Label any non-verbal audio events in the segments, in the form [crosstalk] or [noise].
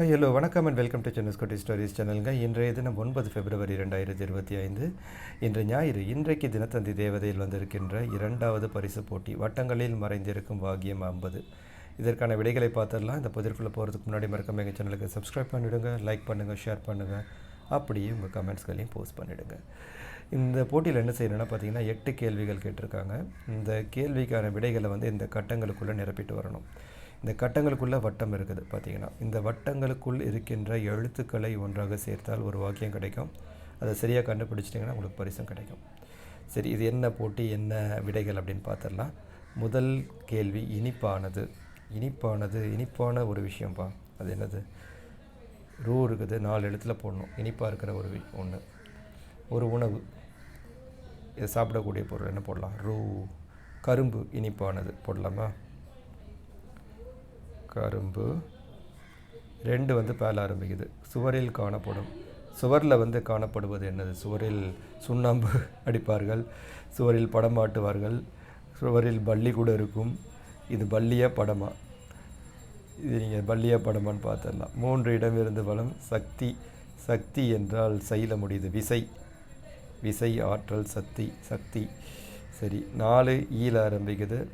Hello வணக்கம் and welcome to Chennai scotty stories சேனலுங்க இன்றைய தினம் ஒன்பது பிப்ரவரி ரெண்டாயிரத்தி இருபத்தி ஐந்து. இன்று ஞாயிறு இன்றைக்கு தினத்தந்தி தேவதையில் வந்திருக்கின்ற இரண்டாவது பரிசு போட்டி வட்டங்களில் மறைந்திருக்கும் வாகியம் ஐம்பது. இதற்கான விடைகளை பார்த்துடலாம். இந்த பதிற்குள்ளே போகிறதுக்கு முன்னாடி மறக்காம எங்கள் சேனலுக்கு சப்ஸ்கிரைப் பண்ணிவிடுங்க லைக் பண்ணுங்கள் ஷேர் பண்ணுங்கள் அப்படியே உங்கள் கமெண்ட்ஸ்களையும் போஸ்ட் பண்ணிவிடுங்க இந்த போட்டியில் என்ன செய்யணும்னா பார்த்தீங்கன்னா எட்டு கேள்விகள் கேட்டிருக்காங்க. இந்த கேள்விக்கான விடைகளை வந்து இந்த கட்டங்களுக்குள்ளே நிரப்பிட்டு வரணும். இந்த கட்டங்களுக்குள்ளே வட்டம் இருக்குது பார்த்தீங்கன்னா இந்த வட்டங்களுக்குள் இருக்கின்ற எழுத்துக்களை ஒன்றாக சேர்த்தால் ஒரு வாக்கியம் கிடைக்கும். அதை சரியாக கண்டுபிடிச்சிட்டிங்கன்னா உங்களுக்கு பரிசும் கிடைக்கும். சரி இது என்ன போட்டி என்ன விடைகள் அப்படின்னு பார்த்துடலாம் முதல் கேள்வி இனிப்பானது. இனிப்பானது இனிப்பான ஒரு விஷயம்ப்பா அது என்னது? ரூ இருக்குது நாலு எழுத்தில் போடணும். இனிப்பாக இருக்கிற ஒரு ஒன்று ஒரு உணவு. இது சாப்பிடக்கூடிய பொருள் என்ன போடலாம்? ரூ. கரும்பு இனிப்பானது. போடலாமா? கரும்பு. ரெண்டு வந்து பேல ஆரம்பிக்குது. சுவரில் காணப்படும். சுவரில் வந்து காணப்படுவது என்னது? சுவரில் சுண்ணாம்பு [laughs] அடிப்பார்கள். சுவரில் படம் மாட்டுவார்கள் சுவரில் பள்ளி கூட இருக்கும். இது பள்ளியா படமா? இது நீங்கள் பள்ளியா படமான்னு பார்த்துடலாம் மூன்று இடம் இருந்து வளம் சக்தி. சக்தி என்றால் செயல முடியுது. விசை. விசை ஆற்றல் சக்தி. சக்தி. சரி நாலு ஈல ஆரம்பிக்குது.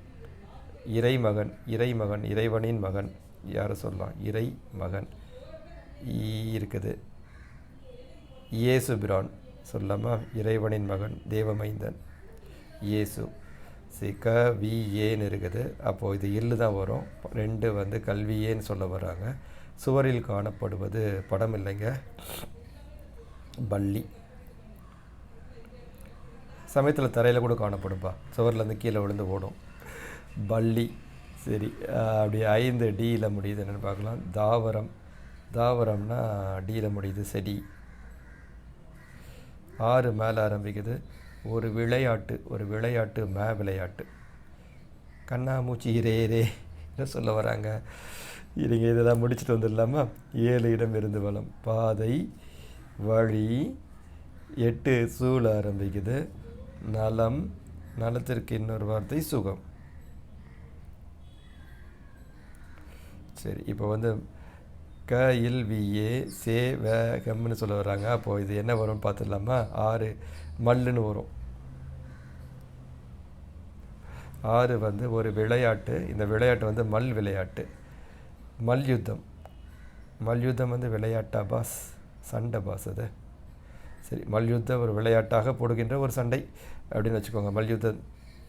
இறைமகன் இறைமகன் இறைவனின் மகன். யார் சொல்லலாம்? இறை மகன் இருக்குது. இயேசு பிரான் சொல்லாமா இறைவனின் மகன் தேவமைந்தன். இயேசு. சிக்க வி ஏன்னு இருக்குது. அப்போது இது இல்லு தான் வரும். ரெண்டு வந்து கல்வியேன்னு சொல்ல வராங்க சுவரில் காணப்படுவது படம் இல்லைங்க. பள்ளி. சமயத்தில் தரையில் கூட காணப்படும்பா. சுவர்லேருந்து கீழே விழுந்து ஓடும். பள்ளி. சரி அப்படி ஐந்து டியில் முடியுது என்னென்னு பார்க்கலாம். தாவரம். தாவரம்னா டியில் முடியுது செடி. ஆறு மேலே ஆரம்பிக்குது. ஒரு விளையாட்டு ஒரு விளையாட்டு மே விளையாட்டு. கண்ணாமூச்சி இரே ரே என்ன சொல்ல வராங்க? இருங்க இதெல்லாம் முடிச்சுட்டு வந்துடலாமா? ஏழு இடம் இருந்து வளம். பாதை வழி எட்டு சூழ ஆரம்பிக்குது. நலம் நலத்திற்கு இன்னொரு வார்த்தை சுகம். சரி இப்போ வந்து க இல் விஏ சே வ கம்னு சொல்ல வராங்க அப்போது இது என்ன வரும்னு பார்த்துடலாமா? ஆறு மல்லுன்னு வரும். ஆறு வந்து ஒரு விளையாட்டு. இந்த விளையாட்டு வந்து மல் விளையாட்டு. மல்யுத்தம் மல்யுத்தம் வந்து விளையாட்டா பாஸ்? சண்டை பாஸ் அது. சரி மல்யுத்தம் ஒரு விளையாட்டாக போடுகின்ற ஒரு சண்டை அப்படின்னு வச்சுக்கோங்க. மல்யுத்தம்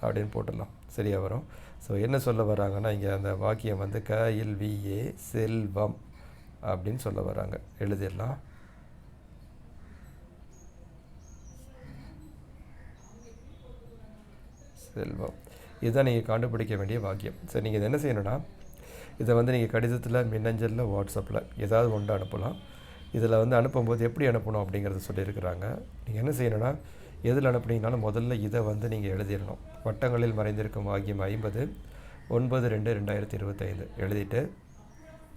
அப்படின்னு போட்டுடலாம். சரியாக வரும். ஸோ என்ன சொல்ல வராங்கன்னா இங்கே அந்த வாக்கியம் வந்து க இல் ஏ செல்வம் அப்படின்னு சொல்ல வராங்க. எழுதிடலாம். செல்வம். இதுதான் நீங்கள் கண்டுபிடிக்க வேண்டிய வாக்கியம். சரி நீங்கள் இதை என்ன செய்யணும்னா இதை வந்து நீங்கள் கடிதத்தில் மின்னஞ்சலில் வாட்ஸ்அப்பில் ஏதாவது ஒன்று அனுப்பலாம். இதில் வந்து அனுப்பும்போது எப்படி அனுப்பணும் அப்படிங்கிறத சொல்லியிருக்கிறாங்க. நீங்கள் என்ன செய்யணும்னா எதில் அனுப்புனீங்கனாலும் முதல்ல இதை வந்து நீங்கள் எழுதிடணும். வட்டங்களில் மறைந்திருக்கும் வாக்கியம் ஐம்பது ஒன்பது ரெண்டு ரெண்டாயிரத்தி இருபத்தைந்து. எழுதிட்டு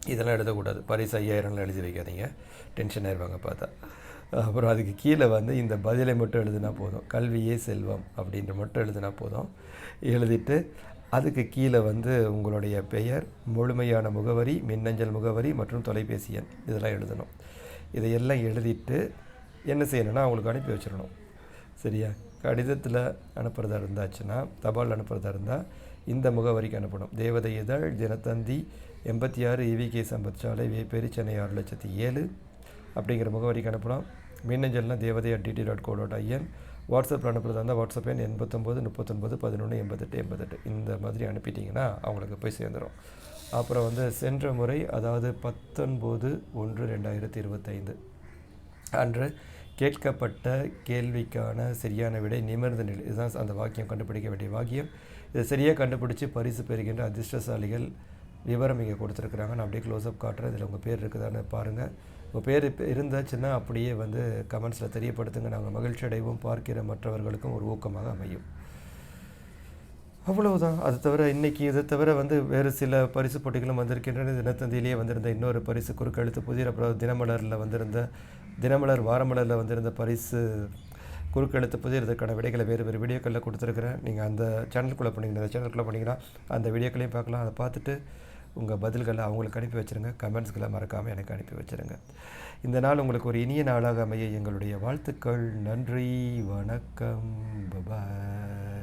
இதெல்லாம் எழுதக்கூடாது. பரிசு ஐயாயிரம்லாம் எழுதி வைக்காதீங்க. டென்ஷன் ஆயிடுவாங்க பார்த்தா. அப்புறம் அதுக்கு கீழே வந்து இந்த பதிலை மட்டும் எழுதுனா போதும். கல்வியே செல்வம் அப்படின்ற மட்டும் எழுதினா போதும். எழுதிட்டு அதுக்கு கீழே வந்து உங்களுடைய பெயர் முழுமையான முகவரி மின்னஞ்சல் முகவரி மற்றும் தொலைபேசி எண். இதெல்லாம் எழுதணும். இதையெல்லாம் எழுதிட்டு என்ன செய்யணும்னா அவங்களுக்கு அனுப்பி வச்சிடணும். சரியா? கடிதத்தில் அனுப்புகிறதா இருந்தாச்சுன்னா தபால் அனுப்புகிறதா இருந்தால் இந்த முகவரிக்கு அனுப்பணும். தேவதை இதழ் தினத்தந்தி எண்பத்தி ஆறு இவிகே சம்பத் சாலை வேப்பேரி சென்னை ஆறு லட்சத்தி ஏழு அப்படிங்கிற முகவரிக்கு அனுப்பலாம். மின்னஞ்சல்னால் தேவதை at DD dot co dot IN வாட்ஸ்அப்பில் அனுப்புகிறதா இருந்தால் வாட்ஸ்அப் எண் எண்பத்தொம்போது முப்பத்தொன்பது பதினொன்று எண்பத்தெட்டு எண்பத்தெட்டு. இந்த மாதிரி அனுப்பிட்டிங்கன்னா அவங்களுக்கு போய் சேர்ந்துடும் அப்புறம் வந்து சென்ற முறை அதாவது பத்தொன்பது ஒன்று ரெண்டாயிரத்தி இருபத்தைந்து அன்று கேட்கப்பட்ட கேள்விக்கான சரியான விடை நிமிர்ந்த நிலை. இதுதான் அந்த வாக்கியம் கண்டுபிடிக்க வேண்டிய வாக்கியம். இதை சரியாக கண்டுபிடிச்சி பரிசு பெறுகின்ற அதிர்ஷ்டசாலிகள் விவரம் இங்கே கொடுத்துருக்குறாங்க. நான் அப்படியே க்ளோஸ்அப் காட்டுறேன். இதில் உங்கள் பேர் இருக்குதான்னு பாருங்கள் உங்கள் பேர் இப்போ இருந்தாச்சுன்னா அப்படியே வந்து கமெண்ட்ஸில் தெரியப்படுத்துங்க. நாங்கள் மகிழ்ச்சி அடைவோம். பார்க்கிற மற்றவர்களுக்கும் ஒரு ஊக்கமாக அமையும். அவ்வளவுதான். அது தவிர இன்றைக்கி இதை தவிர வந்து வேறு சில பரிசு போட்டிகளும் வந்திருக்கின்றன. தினத்தந்தியிலேயே வந்திருந்த இன்னொரு பரிசு குறுக்கெழுத்து புதிய அப்புறம் தினமலரில் வந்திருந்த தினமலர் வாரமலரில் வந்திருந்த பரிசு குறுக்கெழுத்து புதியதற்கான விடைகளை வேறு வேறு வீடியோக்களில் கொடுத்துருக்குறேன். நீங்கள் அந்த சேனலுக்குள்ளே பண்ணிங்கன்னா அந்த சேனலுக்குள்ளே பண்ணிங்கன்னா அந்த வீடியோக்களையும் பார்க்கலாம். அதை பார்த்துட்டு உங்கள் பதில்களை அவங்களுக்கு அனுப்பி வச்சுருங்க. கமெண்ட்ஸ்களை மறக்காமல் எனக்கு அனுப்பி வச்சுருங்க. இந்த நாள் உங்களுக்கு ஒரு இனிய நாளாக அமைய எங்களுடைய வாழ்த்துக்கள். நன்றி. வணக்கம். பபாய்